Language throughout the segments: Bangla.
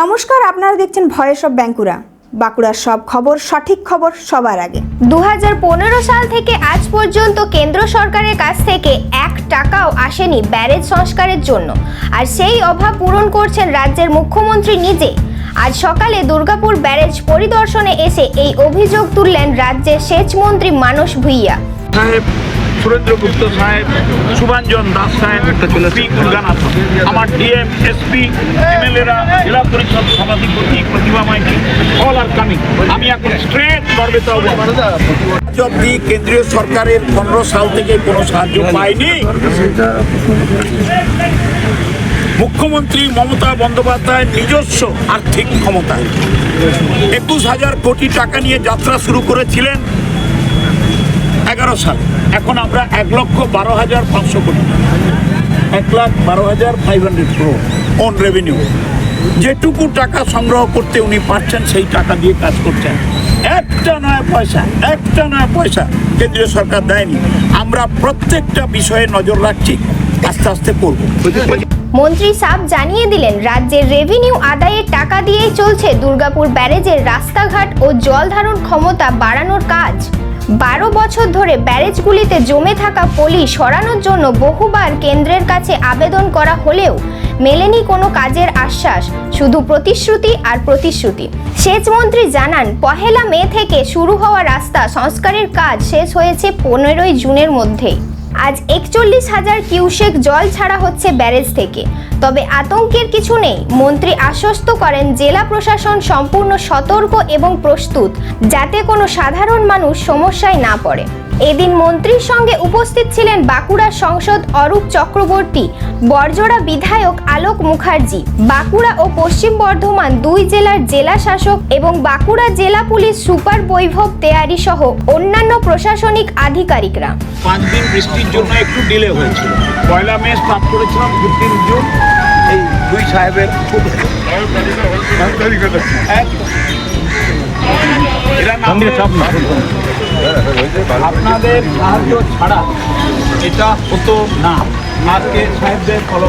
নমস্কার আপনারা দেখছেন ভয়েস অফ ব্যাঙ্কুরা। বাঁকুড়ার সব খবর সঠিক খবর সবার আগে। দু হাজার পনেরো সাল থেকে আজ পর্যন্ত কেন্দ্র সরকারের কাছ থেকে এক টাকাও আসেনি ব্যারেজ সংস্কারের জন্য। আর সেই অভাব পূরণ করছেন রাজ্যের মুখ্যমন্ত্রী নিজে। আজ সকালে দুর্গাপুর ব্যারেজ পরিদর্শনে এসে এই অভিযোগ তুললেন রাজ্যের সেচ মন্ত্রী মানস ভুইয়া। সাহেব সুরেন্দ্র গুপ্ত সাহেব শুভাঞ্জন দাস সাহেব পি কুলগানাথ আমার ডিএম এসপি এমএলএরা জেলা পরিষদ সভাধিপতি Pratibha Maiti all are coming আমি এখন স্ট্রেট হব অব্দি কেন্দ্রীয় সরকারের পনেরো সাল থেকে কোনো সাহায্য পাইনি মুখ্যমন্ত্রী মমতা বন্দ্যোপাধ্যায়ের নিজস্ব আর্থিক ক্ষমতা একুশ হাজার কোটি টাকা নিয়ে যাত্রা শুরু করেছিলেন এগারো সাল। এখন আমরা এক লক্ষ বারো হাজার পাঁচশো কোটি। এক লাখ বারো হাজার five hundred crore on revenue যেটুকু টাকা সংগ্রহ করতে উনি পারছেন, সেই টাকা দিয়ে কাজ করছেন। একটা নয় পয়সা, একটা নয় পয়সা কেন্দ্রীয় সরকার দেয়নি। আমরা প্রত্যেকটা বিষয়ে নজর রাখছি, আস্তে আস্তে করব। মন্ত্রী সাব জানিয়ে দিলেন, রাজ্যের রেভিনিউ আদায়ের টাকা দিয়েই চলছে দুর্গাপুর ব্যারেজের রাস্তাঘাট ও জল ধারণ ক্ষমতা বাড়ানোর কাজ। বারো বছর ধরে ব্যারেজগুলিতে জমে থাকা পলি সরানোর জন্য বহুবার কেন্দ্রের কাছে আবেদন করা হলেও মেলেনি কোনো কাজের আশ্বাস, শুধু প্রতিশ্রুতি আর প্রতিশ্রুতি। সেচমন্ত্রী জানান, পহেলা মে থেকে শুরু হওয়া রাস্তা সংস্কারের কাজ শেষ হয়েছে পনেরোই জুনের মধ্যেই। আজ একচল্লিশ হাজার কিউসেক জল ছাড়া হচ্ছে ব্যারেজ থেকে। তবে আতঙ্কের কিছু নেই। মন্ত্রী আশ্বস্ত করেন, জেলা প্রশাসন সম্পূর্ণ সতর্ক এবং প্রস্তুত, যাতে কোনো সাধারণ মানুষ সমস্যায় না পড়ে। এদিন মন্ত্রীর সঙ্গে উপস্থিত ছিলেন বাঁকুড়ার সংসদ অরূপ চক্রবর্তী বরজোড়া বিধায়ক আলোক মুখার্জি, বাঁকুড়া ও পশ্চিম বর্ধমান দুই জেলার জেলা শাসক এবং বাঁকুড়া জেলা পুলিশ সুপার বৈভব তেয়ারি সহ অন্যান্য প্রশাসনিক আধিকারিকরা। পাঁচ দিন বৃষ্টির জন্য একটু ডিলে হয়েছিল। পয়লা মে স্টার্ট করেছিলাম ফিফটিন জুন এই দুই সাহেবের নাম আপনাদের সাহায্য ছাড়া এটা হতো না। আজকে সাহেবদের ফলো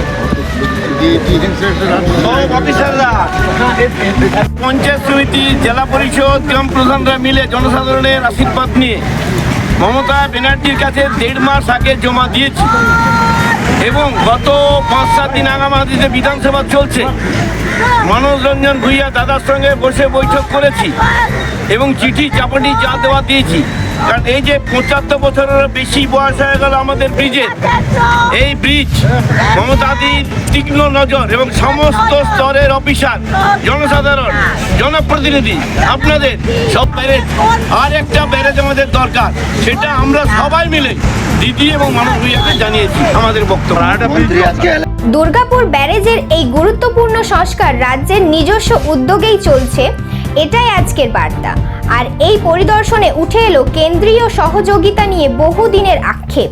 পঞ্চায়েত সমিতি জেলা পরিষদ গ্রাম প্রধানরা মিলে জনসাধারণের আশীর্বাদ নিয়ে মমতা ব্যানার্জির কাছে দেড় মাস আগে জমা দিয়েছি। এবং গত পাঁচ, সাত দিন আগামাদিতে বিধানসভা চলছে। মনোজ রঞ্জন ভুইয়া দাদার সঙ্গে বসে বৈঠক করেছি এবং চিঠি চাপাটি যা দেওয়া দিয়েছি। কারণ এই যে পঁচাত্তর বছরের বেশি বয়স হয়ে গেল আমাদের ব্রিজের এই ব্রিজ মমতাদির তীক্ষ্ণ নজর এবং সমস্ত স্তরের অফিসার, জনসাধারণ, জনপ্রতিনিধি, আপনাদের সব ব্যারেজ, আর একটা ব্যারেজ আমাদের দরকার, সেটা আমরা সবাই মিলে দিদি এবং মানুষ ভূঁইয়াকে জানিয়েছি আমাদের বক্তব্য। দুর্গাপুর ব্যারেজের এই গুরুত্বপূর্ণ সংস্কার রাজ্যের নিজস্ব উদ্যোগেই চলছে, এটাই আজকের বার্তা। আর এই পরিদর্শনে উঠে এলো কেন্দ্রীয় সহযোগিতা নিয়ে বহুদিনের আক্ষেপ।